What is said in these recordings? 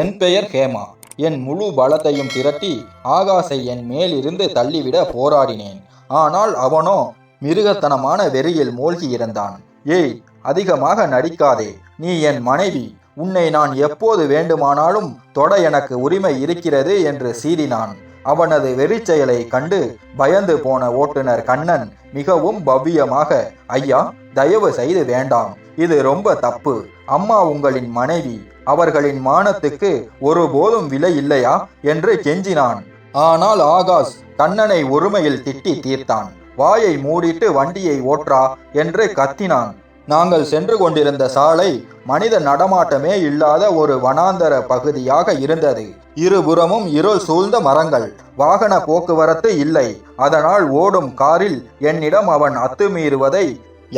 என் பெயர் ஹேமா. என் முழு பலத்தையும் திரட்டி ஆகாசை என் மேலிருந்து தள்ளிவிட போராடினேன். ஆனால் அவனோ மிருகத்தனமான வெறியில் மூழ்கி இருந்தான். ஏய் அதிகமாக நடிக்காதே. நீ என் மனைவி. உன்னை நான் எப்போது வேண்டுமானாலும் தொட எனக்கு உரிமை இருக்கிறது என்று சீறினான். அவனது வெறிச்செயலை கண்டு பயந்து போன ஓட்டுநர் கண்ணன் மிகவும் பவ்யமாக ஐயா தயவு செய்து வேண்டாம். இது ரொம்ப தப்பு. அம்மா உங்களின் மனைவி. அவர்களின் மானத்துக்கு ஒருபோதும் விலை இல்லையா? என்று கெஞ்சினான். ஆனால் ஆகாஷ் கண்ணனை ஒருமையில் திட்டி தீர்த்தான். வாயை மூடிட்டு வண்டியை ஓற்றா என்று கத்தினான். நாங்கள் சென்று கொண்டிருந்த சாலை மனித நடமாட்டமே இல்லாத ஒரு வனாந்தர பகுதியாக இருந்தது. இருபுறமும் இருள் சூழ்ந்த மரங்கள் வாகன போக்குவரத்து இல்லை. அதனால் ஓடும் காரில் என்னிடம் அவன் அத்துமீறுவதை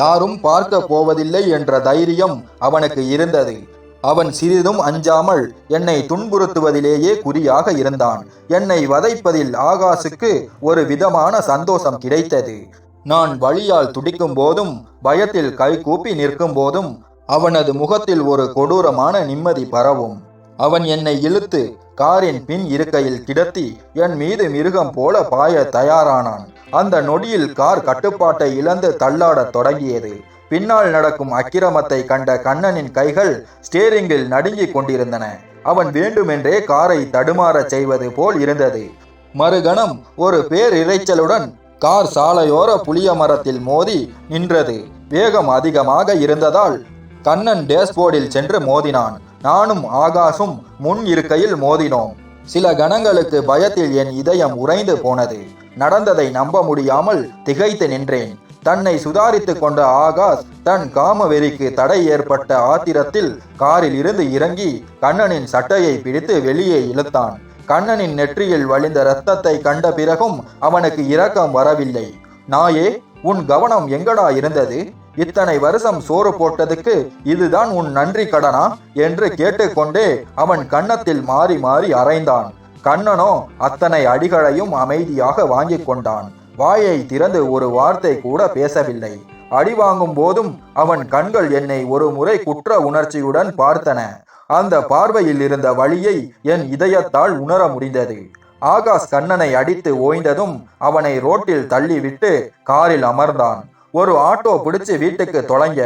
யாரும் பார்க்க போவதில்லை என்ற தைரியம் அவனுக்கு இருந்தது. அவன் சிறிதும் அஞ்சாமல் என்னை துன்புறுத்துவதிலேயே குறியாக இருந்தான். என்னை வதைப்பதில் ஆகாசுக்கு ஒரு விதமான சந்தோஷம் கிடைத்தது. நான் வழியால் துடிக்கும் போதும் பயத்தில் கைகூப்பி நிற்கும் போதும் அவனது முகத்தில் ஒரு கொடூரமான நிம்மதி பரவும். அவன் என்னை இழுத்து காரின் பின் இருக்கையில் கிடத்தி என் மீது மிருகம் போல பாய தயாரானான். அந்த நொடியில் கார் கட்டுப்பாட்டை இழந்து தள்ளாடத் தொடங்கியது. பின்னால் நடக்கும் அக்கிரமத்தை கண்ட கண்ணனின் கைகள் ஸ்டேரிங்கில் நடுங்கிக் கொண்டிருந்தன. அவன் வேண்டுமென்றே காரை தடுமாறச் செய்வது போல் இருந்தது. மறுகணம் ஒரு பேரிரைச்சலுடன் கார் சாலையோர புளிய மரத்தில் மோதி நின்றது. வேகம் அதிகமாக இருந்ததால் கண்ணன் டேஷ்போர்டில் சென்று மோதினான். நானும் ஆகாஷும் முன் இருக்கையில் மோதினோம். சில கணங்களுக்கு பயத்தில் என் இதயம் உறைந்து போனது. நடந்ததை நம்ப முடியாமல் திகைத்து நின்றேன். தன்னை சுதாரித்துக் கொண்ட ஆகாஷ் தன் காம வெறிக்கு தடை ஏற்பட்ட ஆத்திரத்தில் காரில் இருந்து இறங்கி கண்ணனின் சட்டையை பிடித்து வெளியே இழுத்தான். கண்ணனின் நெற்றியில் வழிந்த இரத்தத்தை கண்ட பிறகும் அவனுக்கு இரக்கம் வரவில்லை. நாயே உன் கவனம் எங்கடா இருந்தது? இத்தனை வருஷம் சோறு போட்டதுக்கு இதுதான் உன் நன்றி கடனா? என்று கேட்டுக்கொண்டே அவன் கன்னத்தில் மாறி மாறி அரைந்தான் கண்ணனோ அத்தனை அடிகளையும் அமைதியாக வாங்கிக் கொண்டான். வாயை திறந்து ஒரு வார்த்தை கூட பேசவில்லை. அடி வாங்கும் போதும் அவன் கண்கள் என்னை ஒரு முறை குற்ற உணர்ச்சியுடன் பார்த்தன. அந்த பார்வையில் இருந்த வழியை என் இதயத்தால் உணர முடிந்தது. ஆகாஷ் கண்ணனை அடித்து ஓய்ந்ததும் அவனை ரோட்டில் தள்ளிவிட்டு காரில் அமர்ந்தான். ஒரு ஆட்டோ பிடிச்சு வீட்டுக்கு தொலைங்க.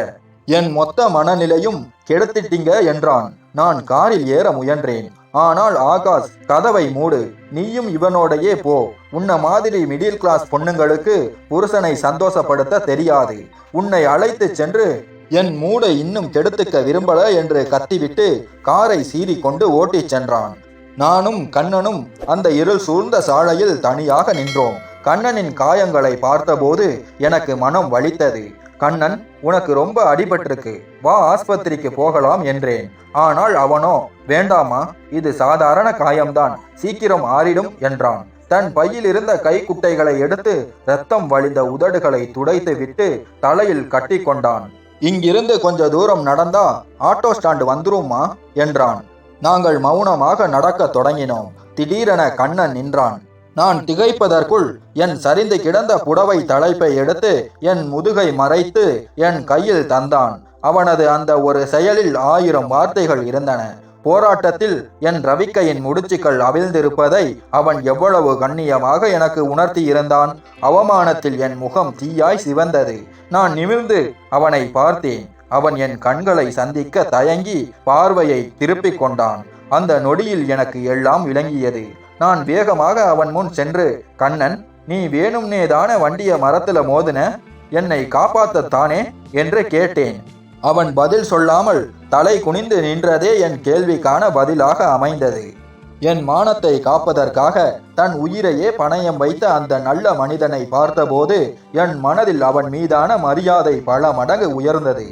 என் மொத்த மனநிலையும் கெடுத்துட்டீங்க என்றான். நான் காரில் ஏற முயன்றேன். ஆனால் ஆகாஷ் கதவை மூடு. நீயும் இவனோடையே போ. உன்ன மாதிரி மிடில் கிளாஸ் பொண்ணுங்களுக்கு புருஷனை சந்தோஷப்படுத்த தெரியாது. உன்னை அழைத்து சென்று என் மூடை இன்னும் கெடுத்துக்க விரும்பல என்று கத்திவிட்டு காரை சீறி கொண்டு ஓட்டிச் சென்றான். நானும் கண்ணனும் அந்த இருள் சூழ்ந்த சாலையில் தனியாக நின்றோம். கண்ணனின் காயங்களை பார்த்தபோது எனக்கு மனம் வலித்தது. கண்ணன் உனக்கு ரொம்ப அடிபட்டிருக்கு. வா ஆஸ்பத்திரிக்கு போகலாம் என்றேன். ஆனால் அவனோ வேண்டாமா இது சாதாரண காயம்தான். சீக்கிரம் ஆறிடும் என்றான். தன் பையில் இருந்த கைக்குட்டைகளை எடுத்து ரத்தம் வழிந்த உதடுகளை துடைத்து விட்டு தலையில் கட்டி கொண்டான். இங்கிருந்து கொஞ்ச தூரம் நடந்தா ஆட்டோ ஸ்டாண்டு வந்துருமா? என்றான். நாங்கள் மௌனமாக நடக்கத் தொடங்கினோம். திடீரென கண்ணன் நின்றான். நான் திகைப்பதற்குள் என் சரிந்து கிடந்த புடவை தலைப்பை எடுத்து என் முதுகை மறைத்து என் கையில் தந்தான். அவனது அந்த ஒரு செயலில் ஆயிரம் வார்த்தைகள் இருந்தன. போராட்டத்தில் என் ரவிக்கையின் முடிச்சுக்கள் அவிழ்ந்திருப்பதை அவன் எவ்வளவு கண்ணியமாக எனக்கு உணர்த்தி இருந்தான் அவமானத்தில் என் முகம் தீயாய் சிவந்தது. நான் நிமிர்ந்து அவனை பார்த்தேன். அவன் என் கண்களை சந்திக்க தயங்கி பார்வையை திருப்பிக் கொண்டான். அந்த நொடியில் எனக்கு எல்லாம் விளங்கியது. நான் வேகமாக அவன் முன் சென்று கண்ணன் நீ வேணும்னே தான வண்டிய மரத்துல மோதின என்னை காப்பாத்தத்தானே என்று கேட்டேன். அவன் பதில் சொல்லாமல் தலை குனிந்து நின்றதே என் கேள்விக்கான பதிலாக அமைந்தது. என் மானத்தை காப்பதற்காக தன் உயிரையே பணயம் வைத்த அந்த நல்ல மனிதனை பார்த்தபோது என் மனதில் அவன் மீதான மரியாதை பல மடங்கு உயர்ந்தது.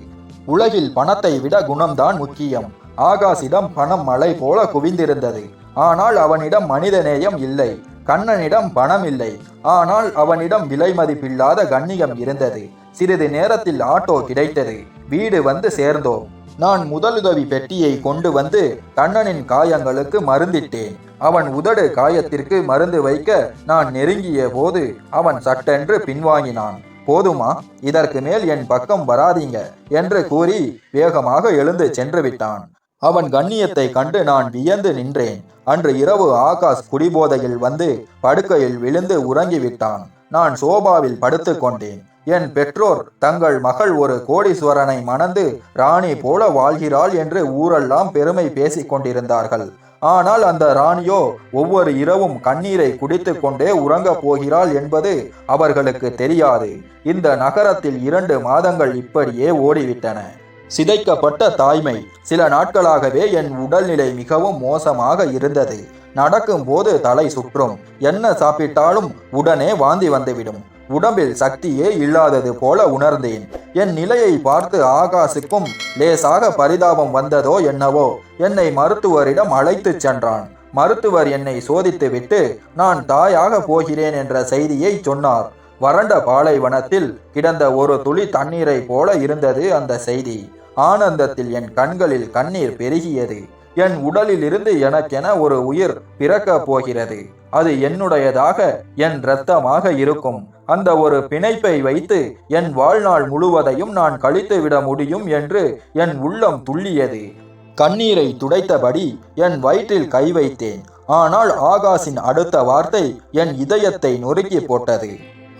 உலகில் பணத்தை விட குணம்தான் முக்கியம். ஆகாசிடம் பணம் மழை போல குவிந்திருந்தது. ஆனால் அவனிடம் மனிதநேயம் இல்லை கண்ணனிடம் பணம் இல்லை ஆனால் அவனிடம் விலை மதிப்பில்லாத கண்ணியம் இருந்தது. சிறிது நேரத்தில் ஆட்டோ கிடைத்தது. வீடு வந்து சேர்ந்தோம். நான் முதலுதவி பெட்டியை கொண்டு வந்து கண்ணனின் காயங்களுக்கு மருந்திட்டேன். அவன் உதடு காயத்திற்கு மருந்து வைக்க நான் நெருங்கிய போது அவன் சட்டென்று பின்வாங்கினான். போதுமா? இதற்கு மேல் என் பக்கம் வராதீங்க என்று கூறி வேகமாக எழுந்து சென்று விட்டான். அவன் கண்ணியத்தை கண்டு நான் வியந்து நின்றேன். அன்று இரவு ஆகாஷ் குடிபோதையில் வந்து படுக்கையில் விழுந்து உறங்கிவிட்டான். நான் சோபாவில் படுத்துக் கொண்டேன். என் பெற்றோர் தங்கள் மகள் ஒரு கோடீஸ்வரனை மணந்து ராணி போல வாழ்கிறாள் என்று ஊரெல்லாம் பெருமை பேசிக் கொண்டிருந்தார்கள். ஆனால் அந்த ராணியோ ஒவ்வொரு இரவும் கண்ணீரை குடித்துக் கொண்டே உறங்கப் போகிறாள் என்பது அவர்களுக்கு தெரியாது. இந்த நகரத்தில் இரண்டு மாதங்கள் இப்படியே ஓடிவிட்டன. சிதைக்கப்பட்ட தாய்மை. சில நாட்களாகவே என் உடல்நிலை மிகவும் மோசமாக இருந்தது. நடக்கும்போது தலை சுற்றும். என்ன சாப்பிட்டாலும் உடனே வாந்தி வந்துவிடும். உடம்பில் சக்தியே இல்லாதது போல உணர்ந்தேன். என் நிலையை பார்த்து ஆகாசுக்கும் லேசாக பரிதாபம் வந்ததோ என்னவோ என்னை மருத்துவரிடம் அழைத்துச் சென்றான். மருத்துவர் என்னை சோதித்துவிட்டு நான் தாயாக போகிறேன் என்ற செய்தியை சொன்னார். வறண்ட பாலைவனத்தில் கிடந்த ஒரு துளி தண்ணீரை போல இருந்தது அந்த செய்தி. ஆனந்தத்தில் என் கண்களில் கண்ணீர் பெருகியது. என் உடலில் இருந்து எனக்கென ஒரு உயிர் பிறக்கப் போகிறது. அது என்னுடையதாக என் இரத்தமாக இருக்கும். அந்த ஒரு பிணைப்பை வைத்து என் வாழ்நாள் முழுவதையும் நான் கழித்து விட முடியும் என்று என் உள்ளம் துள்ளியது. கண்ணீரை துடைத்தபடி என் வயிற்றில் கை வைத்தேன். ஆனால் ஆகாஷின் அடுத்த வார்த்தை என் இதயத்தை நொறுக்கி போட்டது.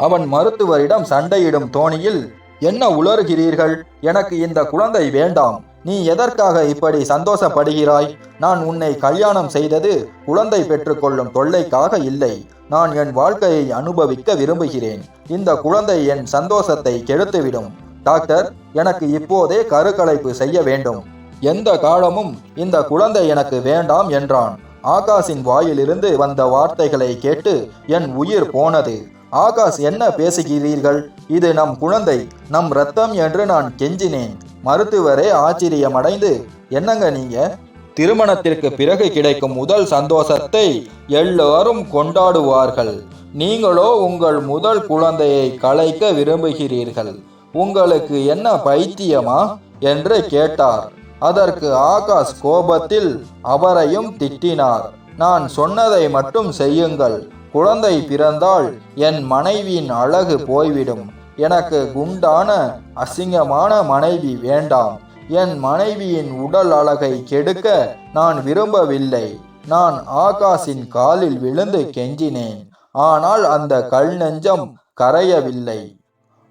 அவன் மருத்துவரிடம் சண்டையிடும் தோணியில் என்ன உளறுகிறீர்கள்? எனக்கு இந்த குழந்தை வேண்டாம். நீ எதற்காக இப்படி சந்தோஷப்படுகிறாய்? நான் உன்னை கல்யாணம் செய்தது குழந்தை பெற்றுக்கொள்ளும் தொல்லைக்காக இல்லை. நான் என் வாழ்க்கையை அனுபவிக்க விரும்புகிறேன். இந்த குழந்தை என் சந்தோஷத்தை கெடுத்துவிடும். டாக்டர் எனக்கு இப்போதே கருக்கலைப்பு செய்ய வேண்டும். எந்த காலமும் இந்த குழந்தை எனக்கு வேண்டாம் என்றான். ஆகாஷின் வாயிலிருந்து வந்த வார்த்தைகளை கேட்டு என் உயிர் போனது. ஆகாஷ் என்ன பேசுகிறீர்கள்? இது நம் குழந்தை நம் ரத்தம் என்று நான் கெஞ்சினேன். மருத்துவரே ஆச்சரியமடைந்து என்னங்க நீங்க? திருமணத்திற்கு பிறகு கிடைக்கும் முதல் சந்தோஷத்தை எல்லோரும் கொண்டாடுவார்கள். நீங்களோ உங்கள் முதல் குழந்தையை கலைக்க விரும்புகிறீர்கள். உங்களுக்கு என்ன பைத்தியமா? என்று கேட்டார். அதற்கு ஆகாஷ் கோபத்தில் அவரையும் திட்டினார். நான் சொன்னதை மட்டும் செய்யுங்கள். குழந்தை பிறந்தால் என் மனைவியின் அழகு போய்விடும். எனக்கு குண்டான அசிங்கமான மனைவி வேண்டாம். என் மனைவியின் உடல் அழகை கெடுக்க நான் விரும்பவில்லை. நான் ஆகாஷின் காலில் விழுந்து கெஞ்சினேன். ஆனால் அந்த கல் நெஞ்சம் கரையவில்லை.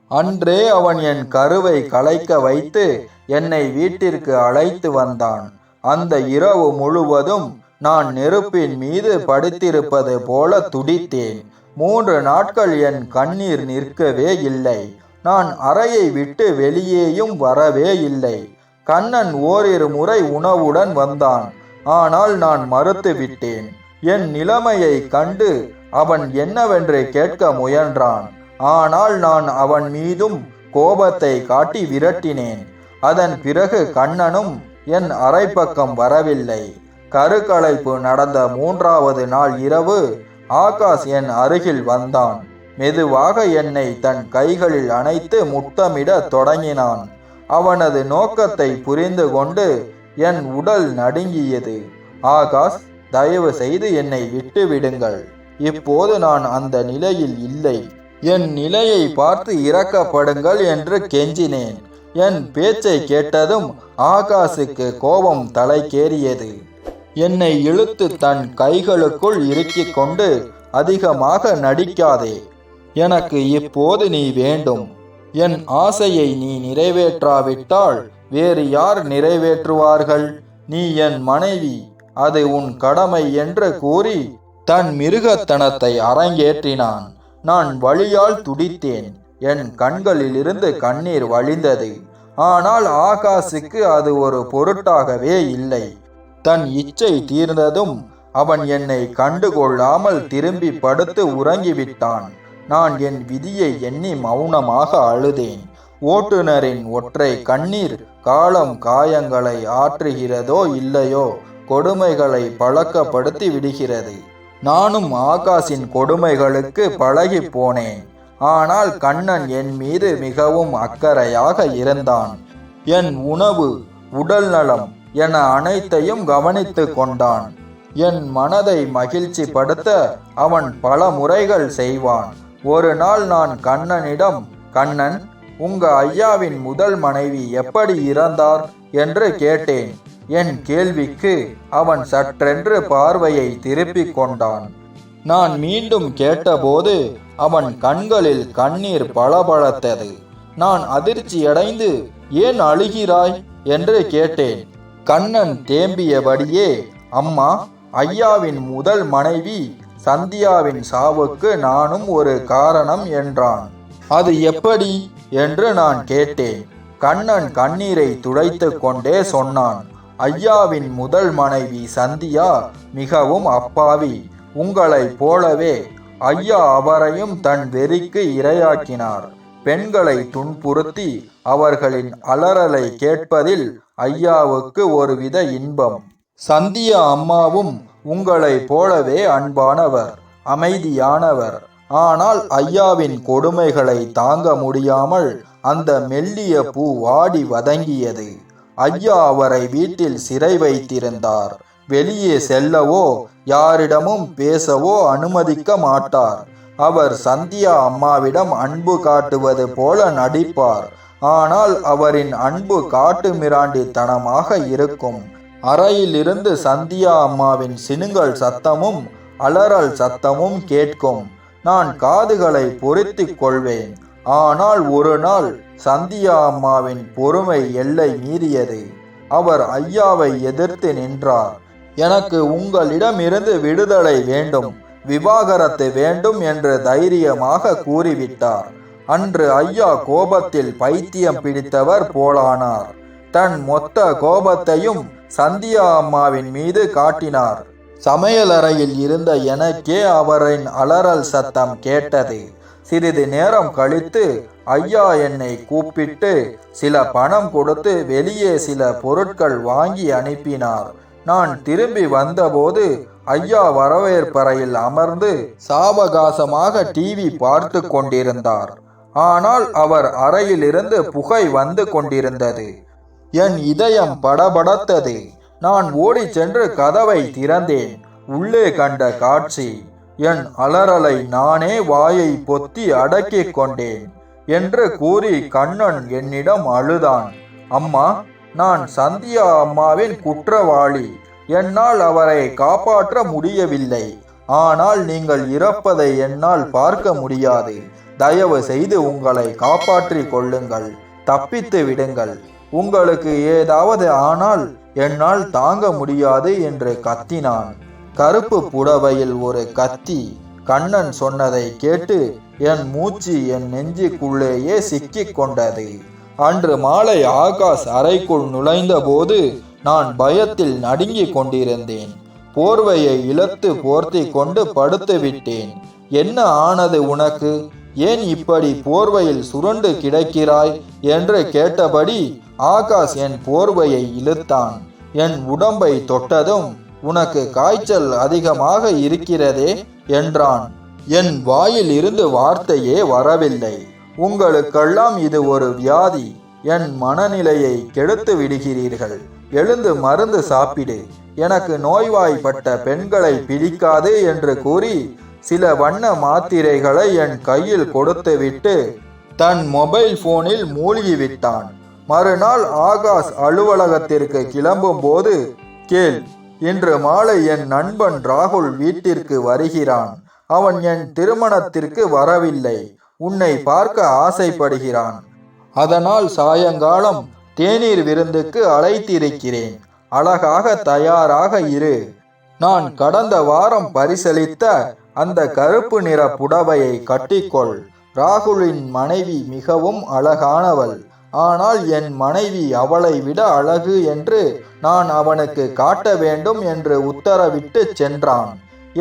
அன்றே அவன் என் கருவை கலைக்க வைத்து என்னை வீட்டிற்கு அழைத்து வந்தான். அந்த இரவு முழுவதும் நான் நெருப்பின் மீது படுத்திருப்பது போல துடித்தேன். மூன்று நாட்கள் என் கண்ணீர் நிற்கவே இல்லை. நான் அறையை விட்டு வெளியேயும் வரவே இல்லை. கண்ணன் ஓரிரு முறை உணவுடன் வந்தான். ஆனால் நான் மறுத்து விட்டேன். என் நிலைமையை கண்டு அவன் என்னவென்று கேட்க முயன்றான். ஆனால் நான் அவன் மீதும் கோபத்தை காட்டி விரட்டினேன். அதன் பிறகு கண்ணனும் என் அறை பக்கம் வரவில்லை. கருக்கலைப்பு நடந்த மூன்றாவது நாள் இரவு ஆகாஷ் என் அருகில் வந்தான். மெதுவாக என்னை தன் கைகளில் அணைத்து முத்தமிட தொடங்கினான். அவனது நோக்கத்தை புரிந்து கொண்டு என் உடல் நடுங்கியது. ஆகாஷ் தயவு செய்து என்னை விட்டு விடுங்கள். இப்போது நான் அந்த நிலையில் இல்லை. என் நிலையை பார்த்து இறக்கப்படுங்கள் என்று கெஞ்சினேன். என் பேச்சை கேட்டதும் ஆகாஷுக்கு கோபம் தலைக்கேறியது. என்னை இழுத்து தன் கைகளுக்குள் இறுக்கிக் கொண்டு அதிகமாக நடிக்காதே. எனக்கு இப்போது நீ வேண்டும். என் ஆசையை நீ நிறைவேற்றாவிட்டால் வேறு யார் நிறைவேற்றுவார்கள்? நீ என் மனைவி. அது உன் கடமை என்று கூறி தன் மிருகத்தனத்தை அரங்கேற்றினான். நான் வழியால் துடித்தேன். என் கண்களிலிருந்து கண்ணீர் வழிந்தது. ஆனால் ஆகாசுக்கு அது ஒரு பொருட்டாகவே இல்லை. தன் இச்சை தீர்ந்ததும் அவன் என்னை கண்டுகொள்ளாமல் திரும்பி படுத்து உறங்கிவிட்டான். நான் என் விதியை எண்ணி மௌனமாக அழுதேன். ஓட்டுநரின் ஒற்றை கண்ணீர் காலம் காயங்களை ஆற்றுகிறதோ இல்லையோ கொடுமைகளை பழக்கப்படுத்தி விடுகிறது. நானும் ஆகாஷின் கொடுமைகளுக்கு பழகி போனேன். ஆனால் கண்ணன் என் மீது மிகவும் அக்கறையாக இருந்தான். என் உணவு உடல் நலம் என அனைத்தையும் கவனித்து கொண்டான். என் மனதை மகிழ்ச்சி படுத்த அவன் பல முறைகள் செய்வான். ஒரு நாள் நான் கண்ணனிடம் கண்ணன் உங்க ஐயாவின் முதல் மனைவி எப்படி இறந்தார்? என்று கேட்டேன். என் கேள்விக்கு அவன் சற்றென்று பார்வையை திருப்பிக் கொண்டான். நான் மீண்டும் கேட்டபோது அவன் கண்களில் கண்ணீர் பளபளத்தது. நான் அதிர்ச்சியடைந்து ஏன் அழுகிறாய்? என்று கேட்டேன். கண்ணன் தேம்பியபடியே அம்மா ஐயாவின் முதல் மனைவி சந்தியாவின் சாவுக்கு நானும் ஒரு காரணம் என்றான். அது எப்படி? என்று நான் கேட்டேன். கண்ணன் கண்ணீரை துடைத்து கொண்டே சொன்னான். ஐயாவின் முதல் மனைவி சந்தியா மிகவும் அப்பாவி. உங்களைப் போலவே ஐயா அவரையும் தன் வெறிக்கு இரையாக்கினார். பெண்களை துன்புறுத்தி அவர்களின் அலறலை கேட்பதில் ஐயாவுக்கு ஒருவித இன்பம். சந்தியா அம்மாவும் உங்களைப் போலவே அன்பானவர் அமைதியானவர். ஆனால் ஐயாவின் கொடுமைகளை தாங்க முடியாமல் அந்த மெல்லிய பூ வாடி வதங்கியது. ஐயா அவரை வீட்டில் சிறை வைத்திருந்தார். வெளியே செல்லவோ யாரிடமும் பேசவோ அனுமதிக்க மாட்டார். அவர் சந்தியா அம்மாவிடம் அன்பு காட்டுவது போல நடிப்பார். ஆனால் அவரின் அன்பு காட்டு மிராண்டித்தனமாக இருக்கும். அறையிலிருந்து சந்தியா அம்மாவின் சினுங்கள் சத்தமும் அலறல் சத்தமும் கேட்கும். நான் காதுகளை பொருத்திக் கொள்வேன். ஆனால் ஒரு நாள் சந்தியா அம்மாவின் பொறுமை எல்லை மீறியது. அவர் ஐயாவை எதிர்த்து நின்றார். எனக்கு உங்களிடமிருந்து விடுதலை வேண்டும் விவாகரத்து வேண்டும் என்று தைரியமாக கூறிவிட்டார். அன்று ஐயா கோபத்தில் பைத்தியம் பிடித்தவர் போலானார். தன் மொத்த கோபத்தையும் சந்தியா அம்மாவின் மீது காட்டினார். சமையலறையில் இருந்த எனக்கே அவரின் அலறல் சத்தம் கேட்டது. சிறிது நேரம் கழித்து ஐயா என்னை கூப்பிட்டு சில பணம் கொடுத்து வெளியே சில பொருட்கள் வாங்கி அனுப்பினார். நான் திரும்பி வந்தபோது ஐயா வரவேற்பறையில் அமர்ந்து சாவகாசமாக டிவி பார்த்து கொண்டிருந்தார். ஆனால் அவர் அறையிலிருந்து புகை வந்து கொண்டிருந்தது. என் இதயம் படபடத்தது. நான் ஓடிச் சென்று கதவை திறந்தேன். உள்ளே கண்ட காட்சி என் அலறலை நானே வாயை பொத்தி அடக்கிக் கொண்டேன் என்று கூறி கண்ணன் என்னிடம் அழுதான். அம்மா நான் சந்தியா அம்மாவின் குற்றவாளி. என்னால் அவரை காப்பாற்ற முடியவில்லை. ஆனால் நீங்கள் இறப்பதை என்னால் பார்க்க முடியாது. தயவு செய்து உங்களை காப்பாற்றிக் கொள்ளுங்கள். தப்பித்து விடுங்கள். உங்களுக்கு ஏதாவது ஆனால் என்னால் தாங்க முடியாது என்று கத்தினான். கருப்பு புடவையில் ஒரு கத்தி. கண்ணன் சொன்னதை கேட்டு என் மூச்சு என் நெஞ்சுக்குள்ளேயே சிக்கிக் கொண்டது. அன்று மாலை ஆகாஷ் அறைக்குள் நுழைந்தபோது நான் பயத்தில் நடுங்கிக் கொண்டிருந்தேன். போர்வையை இழுத்து போர்த்தி கொண்டு படுத்து விட்டேன். என்ன ஆனது உனக்கு? ஏன் இப்படி போர்வையில் சுருண்டு கிடக்கிறாய்? என்று கேட்டபடி ஆகாஷ் என் போர்வையை இழுத்தான். என் உடம்பை தொட்டதும் உனக்கு காய்ச்சல் அதிகமாக இருக்கிறதே என்றான். என் வாயில் இருந்து வார்த்தையே வரவில்லை. உங்களுக்கெல்லாம் இது ஒரு வியாதி. என் மனநிலையை கெடுத்து விடுகிறீர்கள். எழுந்து மருந்து சாப்பிடு. எனக்கு நோய்வாய்ப்பட்ட பெண்களை பிடிக்காது என்று கூறி சில வண்ண மாத்திரைகளை என் கையில் கொடுத்துவிட்டு தன் மொபைல் போனில் மூழ்கிவிட்டான். மறுநாள் ஆகாஷ் அலுவலகத்திற்கு கிளம்பும் போது கேள் இன்று மாலை என் நண்பன் ராகுல் வீட்டிற்கு வருகிறான். அவன் என் திருமணத்திற்கு வரவில்லை. உன்னை பார்க்க ஆசைப்படுகிறான். அதனால் சாயங்காலம் தேநீர் விருந்துக்கு அழைத்திருக்கிறேன். அழகாக தயாராக இரு. நான் கடந்த வாரம் பரிசளித்த அந்த கருப்பு நிற புடவையை கட்டிக்கொள். ராகுலின் மனைவி மிகவும் அழகானவள். ஆனால் என் மனைவி அவளை விட அழகு என்று நான் அவனுக்கு காட்ட வேண்டும் என்று உத்தரவிட்டு சென்றான்.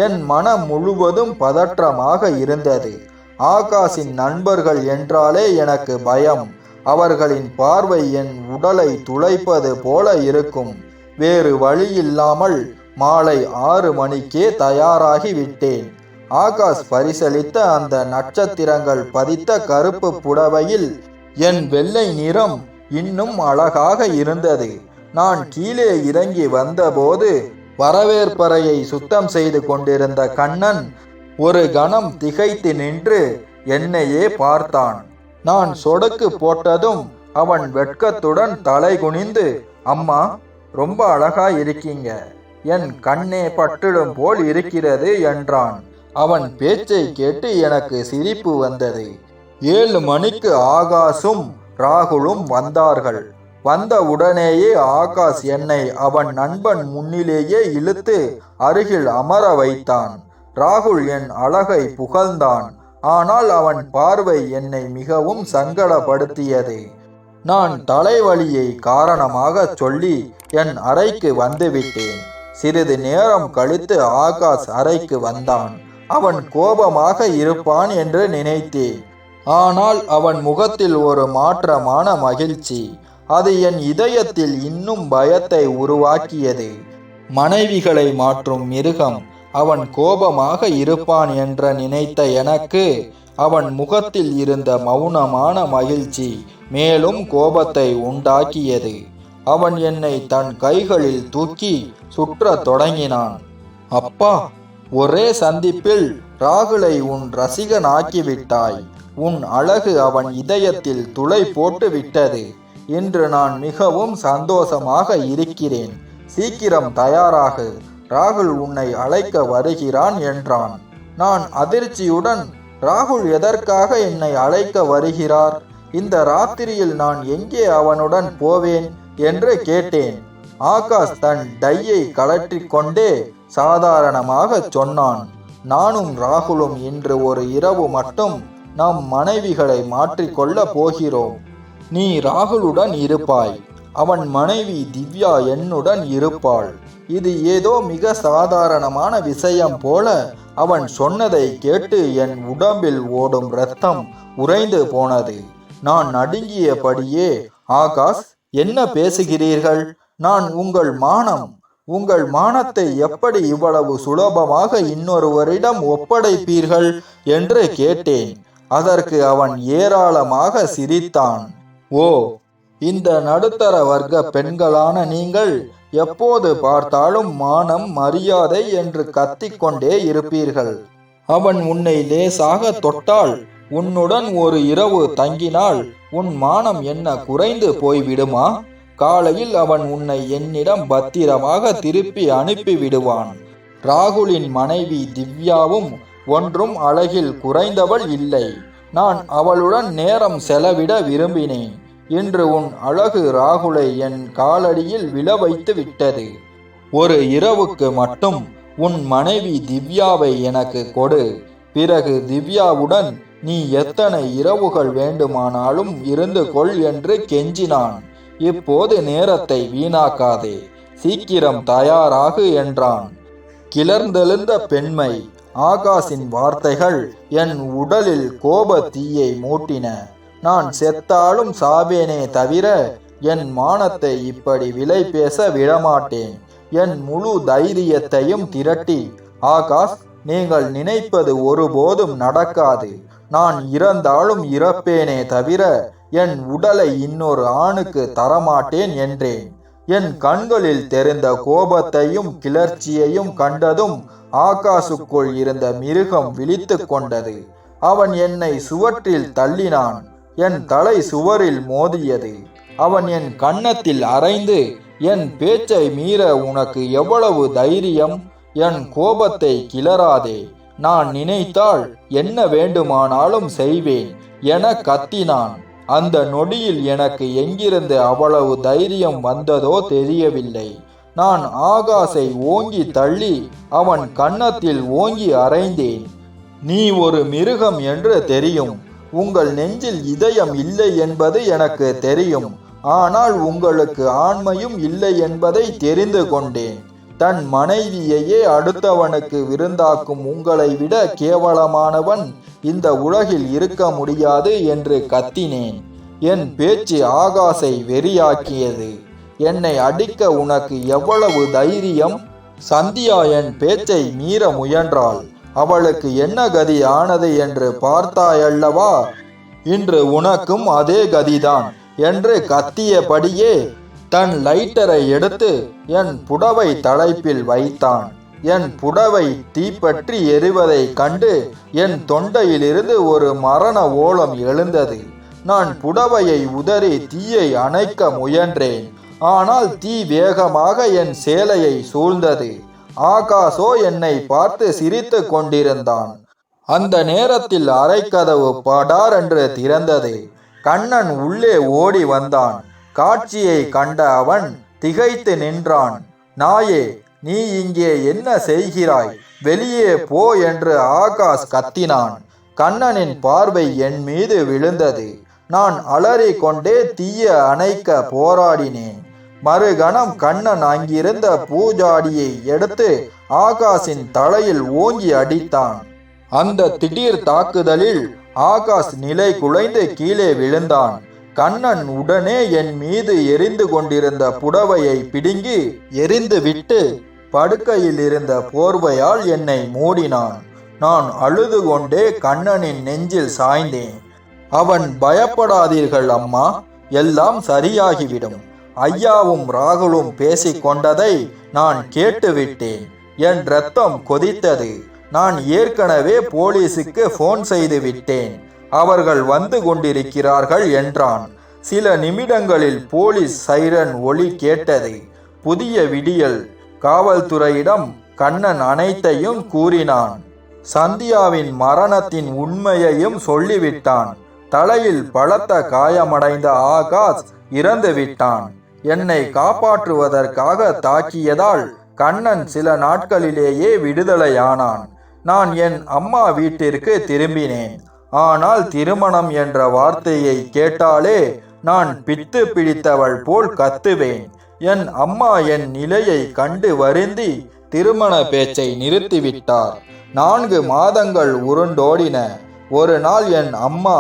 என் மனம் முழுவதும் பதற்றமாக இருந்தது. ஆகாஷின் நண்பர்கள் என்றாலே எனக்கு பயம். அவர்களின் பார்வை என் உடலை துளைப்பது போல இருக்கும். வேறு வழியில்லாமல் மாலை ஆறு மணிக்கே தயாராகி விட்டேன் ஆகாஷ் பரிசளித்த அந்த நட்சத்திரங்கள் பதித்த கருப்பு புடவையில் என் வெள்ளை நிறம் இன்னும் அழகாக இருந்தது. நான் கீழே இறங்கி வந்தபோது வரவேற்பறையை சுத்தம் செய்து கொண்டிருந்த கண்ணன் ஒரு கணம் திகைத்து நின்று என்னையே பார்த்தான். நான் சொடக்கு போட்டதும் அவன் வெட்கத்துடன் தலை குனிந்து அம்மா ரொம்ப அழகா இருக்கீங்க. என் கண்ணே பட்டிடும் போல் இருக்கிறது என்றான். அவன் பேச்சை கேட்டு எனக்கு சிரிப்பு வந்தது. ஏழு மணிக்கு ஆகாஷும் ராகுலும் வந்தார்கள். வந்த உடனேயே ஆகாஷ் என்னை அவன் நண்பன் முன்னிலேயே இழுத்து அருகில் அமர வைத்தான். ராகுல் என் அழகை புகழ்ந்தான். ஆனால் அவன் பார்வை என்னை மிகவும் சங்கடப்படுத்தியது. நான் தலைவலியை காரணமாக சொல்லி என் அறைக்கு வந்துவிட்டேன். சிறிது நேரம் கழித்து ஆகாஷ் அறைக்கு வந்தான். அவன் கோபமாக இருப்பான் என்று நினைத்தேன். ஆனால் அவன் முகத்தில் ஒரு மாற்றமான மகிழ்ச்சி. அது என் இதயத்தில் இன்னும் பயத்தை உருவாக்கியது. மனைவிகளை மாற்றும் மிருகம். அவன் கோபமாக இருப்பான் என்ற நினைத்த எனக்கு அவன் முகத்தில் இருந்த மௌனமான மகிழ்ச்சி மேலும் கோபத்தை உண்டாக்கியது. அவன் என்னை தன் கைகளில் தூக்கி சுற்றத் தொடங்கினான். அப்பா ஒரே சந்திப்பில் ராகுலை உன் ரசிகனாக்கிவிட்டாய். உன் அழகு அவன் இதயத்தில் துளை போட்டு விட்டது இன்று நான் மிகவும் சந்தோஷமாக இருக்கிறேன். சீக்கிரம் தயாராகு. ராகுல் உன்னை அழைக்க வருகிறான் என்றான். நான் அதிர்ச்சியுடன் ராகுல் எதற்காக என்னை அழைக்க வருகிறார்? இந்த ராத்திரியில் நான் எங்கே அவனுடன் போவேன்? என்று கேட்டேன். ஆகாஷ் தன் டையை கழற்றிக்கொண்டே கொண்டே சாதாரணமாக சொன்னான். நானும் ராகுலும் இன்று ஒரு இரவு மட்டும் நம் மனைவிகளை மாற்றிக்கொள்ள போகிறோம். நீ ராகுலுடன் இருப்பாய். அவன் மனைவி திவ்யா என்னுடன் இருப்பாள். இது ஏதோ மிக சாதாரணமான விஷயம் போல அவன் சொன்னதை கேட்டு என் உடம்பில் ஓடும் ரத்தம் உறைந்து போனது. நான் நடுங்கியபடியே ஆகாஷ் என்ன பேசுகிறீர்கள்? நான் உங்கள் மானம் உங்கள் மானத்தை எப்படி இவ்வளவு சுலபமாக இன்னொருவரிடம் ஒப்படைப்பீர்கள் என்று கேட்டேன். அதற்கு அவன் ஏராளமாக சிரித்தான். ஓ இந்த நடுத்தர வர்க்க பெண்களான நீங்கள் எப்போது பார்த்தாலும் மானம் மரியாதை என்று கத்திக்கொண்டே இருப்பீர்கள். அவன் உன்னை லேசாக தொட்டால் உன்னுடன் ஒரு இரவு தங்கினால் உன் மானம் என்ன குறைந்து போய்விடுமா? காலையில் அவன் உன்னை என்னிடம் பத்திரமாக திருப்பி அனுப்பி விடுவான் ராகுலின் மனைவி திவ்யாவும் ஒன்றும் அழகில் குறைந்தவள் இல்லை. நான் அவளுடன் நேரம் செலவிட விரும்பினேன். இன்று உன் அழகு ராகுலை என் காலடியில் விழ வைத்து விட்டது. ஒரு இரவுக்கு மட்டும் உன் மனைவி திவ்யாவை எனக்கு கொடு. பிறகு திவ்யாவுடன் நீ எத்தனை இரவுகள் வேண்டுமானாலும் இருந்து கொள் என்று கெஞ்சினான். இப்போது நேரத்தை வீணாக்காதே. சீக்கிரம் தயாராகு என்றான். கிளர்ந்தெழுந்த பெண்மை ஆகாஷின் வார்த்தைகள் என் உடலில் கோப தீயை மூட்டின. நான் செத்தாலும் சாவேனே தவிர என் மானத்தை இப்படி விலை பேச விடமாட்டேன். என் முழு தைரியத்தையும் திரட்டி ஆகாஷ் நீங்கள் நினைப்பது ஒருபோதும் நடக்காது. நான் இறந்தாலும் இறப்பேனே தவிர என் உடலை இன்னொரு ஆணுக்கு தரமாட்டேன் என்றேன். என் கண்களில் தெரிந்த கோபத்தையும் கிளர்ச்சியையும் கண்டதும் ஆகாசுக்குள் இருந்த மிருகம் விழித்து கொண்டது. அவன் என்னை சுவற்றில் தள்ளினான். என் தலை சுவரில் மோதியது. அவன் என் கன்னத்தில் அரைந்து என் பேச்சை மீற உனக்கு எவ்வளவு தைரியம்? என் கோபத்தை கிளறாதே. நான் நினைத்தால் என்ன வேண்டுமானாலும் செய்வேன் என கத்தினான். அந்த நொடியில் எனக்கு எங்கிருந்து அவ்வளவு தைரியம் வந்ததோ தெரியவில்லை. நான் ஆகாசை ஓங்கி தள்ளி அவன் கன்னத்தில் ஓங்கி அரைந்தேன். நீ ஒரு மிருகம் என்று தெரியும். உங்கள் நெஞ்சில் இதயம் இல்லை என்பது எனக்கு தெரியும். ஆனால் உங்களுக்கு ஆண்மையும் இல்லை என்பதை தெரிந்து கொண்டேன். தன் மனைவியையே அடுத்தவனுக்கு விருந்தாக்கும் உங்களை விட கேவலமானவன் இந்த உலகில் இருக்க முடியாது என்று கத்தினேன். என் பேச்சு ஆகாசை வெறியாக்கியது. என்னை அடிக்க உனக்கு எவ்வளவு தைரியம்? சந்தியா என் பேச்சை மீற முயன்றாள். அவளுக்கு என்ன கதி ஆனது என்று பார்த்தாயல்லவா? இன்று உனக்கும் அதே கதிதான் என்று கத்தியபடியே தன் லைட்டரை எடுத்து என் புடவை தலைப்பில் வைத்தான். என் புடவை தீப்பற்றி எரிவதை கண்டு என் தொண்டையிலிருந்து ஒரு மரண ஓலம் எழுந்தது. நான் புடவையை உதறி தீயை அணைக்க முயன்றேன். ஆனால் தீ வேகமாக என் சேலையை சூழ்ந்தது. ஆகாஷோ என்னை பார்த்து சிரித்து கொண்டிருந்தான். அந்த நேரத்தில் அரைக்கதவு படார் என்று திறந்தது. கண்ணன் உள்ளே ஓடி வந்தான். காட்சியை கண்ட அவன் திகைத்து நின்றான். நாயே நீ இங்கே என்ன செய்கிறாய்? வெளியே போ என்று ஆகாஷ் கத்தினான். கண்ணனின் பார்வை என் மீது விழுந்தது. நான் அலறி கொண்டே தீய அணைக்க போராடினேன். மறுகணம் கண்ணன் அங்கிருந்த பூஜாடியை எடுத்து ஆகாஷின் தலையில் ஓங்கி அடித்தான். அந்த திடீர் தாக்குதலில் ஆகாஷ் நிலை குலைந்து கீழே விழுந்தான். கண்ணன் உடனே என் மீது எரிந்து கொண்டிருந்த புடவையை பிடுங்கி எரிந்து விட்டு படுக்கையில் இருந்த போர்வையால் என்னை மூடினான். நான் அழுது கொண்டே கண்ணனின் நெஞ்சில் சாய்ந்தேன். அவன் பயப்படாதீர்கள் அம்மா எல்லாம் சரியாகிவிடும். ஐயாவும் ராகுலும் பேசிக் கொண்டதை நான் கேட்டுவிட்டேன். என் ரத்தம் கொதித்தது. நான் ஏற்கனவே போலீஸுக்கு ஃபோன் செய்து விட்டேன். அவர்கள் வந்து கொண்டிருக்கிறார்கள் என்றான். சில நிமிடங்களில் போலீஸ் சைரன் ஒளி கேட்டது புதிய விடியல் காவல்துறையிடம் கண்ணன் அனைத்தையும் கூறினான். சந்தியாவின் மரணத்தின் உண்மையையும் சொல்லிவிட்டான். தலையில் பலத்த காயமடைந்த ஆகாஷ் இறந்து விட்டான் என்னை காப்பாற்றுவதற்காக தாக்கியதால் கண்ணன் சில நாட்களிலேயே விடுதலையானான். நான் என் அம்மா வீட்டிற்கு திரும்பினேன். ஆனால் திருமணம் என்ற வார்த்தையை கேட்டாலே நான் பித்து பிடித்தவள் போல் கத்துவேன். என் அம்மா என் நிலையை கண்டு வருந்தி திருமண பேச்சை நிறுத்திவிட்டார். நான்கு மாதங்கள் உருண்டோடின. ஒரு நாள் என் அம்மா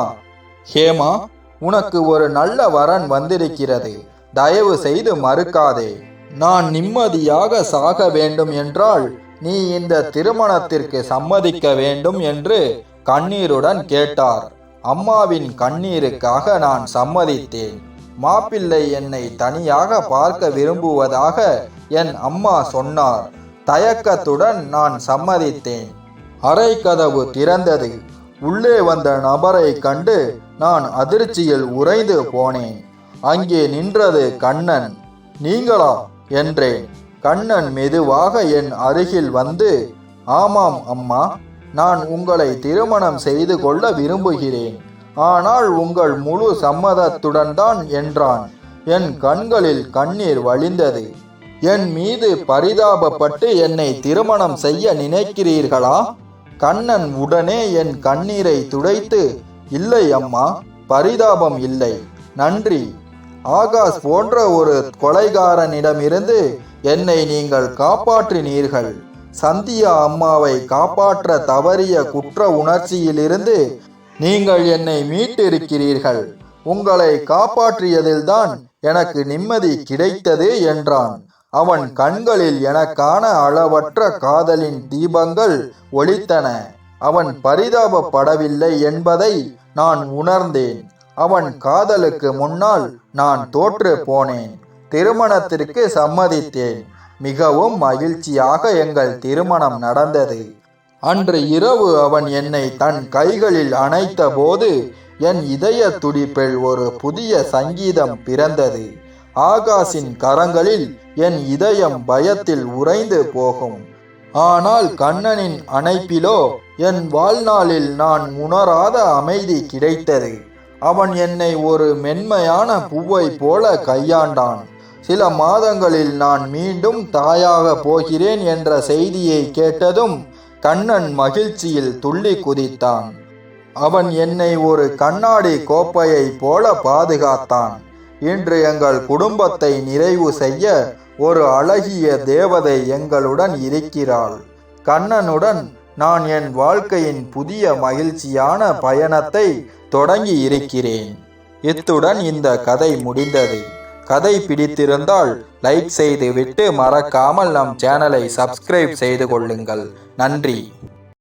ஹேமா உனக்கு ஒரு நல்ல வரன் வந்திருக்கிறது. தயவு செய்து மறுக்காதே. நான் நிம்மதியாக சாக வேண்டும் என்றால் நீ இந்த திருமணத்திற்கு சம்மதிக்க வேண்டும் என்று கண்ணீருடன் கேட்டார். அம்மாவின் கண்ணீருக்காக நான் சம்மதித்தேன். மாப்பிள்ளை என்னை தனியாக பார்க்க விரும்புவதாக என் அம்மா சொன்னார். தயக்கத்துடன் நான் சம்மதித்தேன். அறை கதவு திறந்தது. உள்ளே வந்த நபரை கண்டு நான் அதிர்ச்சியில் உறைந்து போனேன். அங்கே நின்றது கண்ணன். நீங்களா? என்றேன். கண்ணன் மெதுவாக என் அருகில் வந்து ஆமாம் அம்மா. நான் உங்களை திருமணம் செய்து கொள்ள விரும்புகிறேன். ஆனால் உங்கள் முழு சம்மதத்துடன் தான் என்றான். என் கண்களில் கண்ணீர் வழிந்தது. என் மீது பரிதாபப்பட்டு என்னை திருமணம் செய்ய நினைக்கிறீர்களா? கண்ணன் உடனே என் கண்ணீரை துடைத்து இல்லை அம்மா பரிதாபம் இல்லை. நன்றி. ஆகாஷ் போன்ற ஒரு கொலைகாரனிடமிருந்து என்னை நீங்கள் காப்பாற்றினீர்கள். சந்தியா அம்மாவை காப்பாற்ற தவறிய குற்ற உணர்ச்சியிலிருந்து நீங்கள் என்னை மீட்டிருக்கிறீர்கள். உங்களை காப்பாற்றியதில்தான் எனக்கு நிம்மதி கிடைத்தது என்றான். அவன் கண்களில் எனக்கான அளவற்ற காதலின் தீபங்கள் ஒளித்தன அவன் பரிதாபப்படவில்லை என்பதை நான் உணர்ந்தேன். அவன் காதலுக்கு முன்னால் நான் தோற்று போனேன். திருமணத்திற்கு சம்மதித்தேன். மிகவும் மகிழ்ச்சியாக எங்கள் திருமணம் நடந்தது. அன்று இரவு அவன் என்னை தன் கைகளில் அணைத்த போது என் இதய துடிப்பில் ஒரு புதிய சங்கீதம் பிறந்தது. ஆகாஷின் கரங்களில் என் இதயம் பயத்தில் உறைந்து போகும். ஆனால் கண்ணனின் அணைப்பிலோ என் வாழ்நாளில் நான் உணராத அமைதி கிடைத்தது. அவன் என்னை ஒரு மென்மையான பூவை போல கையாண்டான். சில மாதங்களில் நான் மீண்டும் தாயாக போகிறேன் என்ற செய்தியை கேட்டதும் கண்ணன் மகிழ்ச்சியில் துள்ளி குதித்தான். அவன் என்னை ஒரு கண்ணாடி கோப்பையை போல பாதுகாத்தான். இன்று எங்கள் குடும்பத்தை நிறைவு செய்ய ஒரு அழகிய தேவதை எங்களுடன் இருக்கிறாள். கண்ணனுடன் நான் என் வாழ்க்கையின் புதிய மகிழ்ச்சியான பயணத்தை தொடங்கி இருக்கிறேன். இத்துடன் இந்த கதை முடிந்தது. கதை பிடித்திருந்தால் லைக் செய்து விட்டு மறக்காமல் நம் சேனலை சப்ஸ்கிரைப் செய்து கொள்ளுங்கள். நன்றி.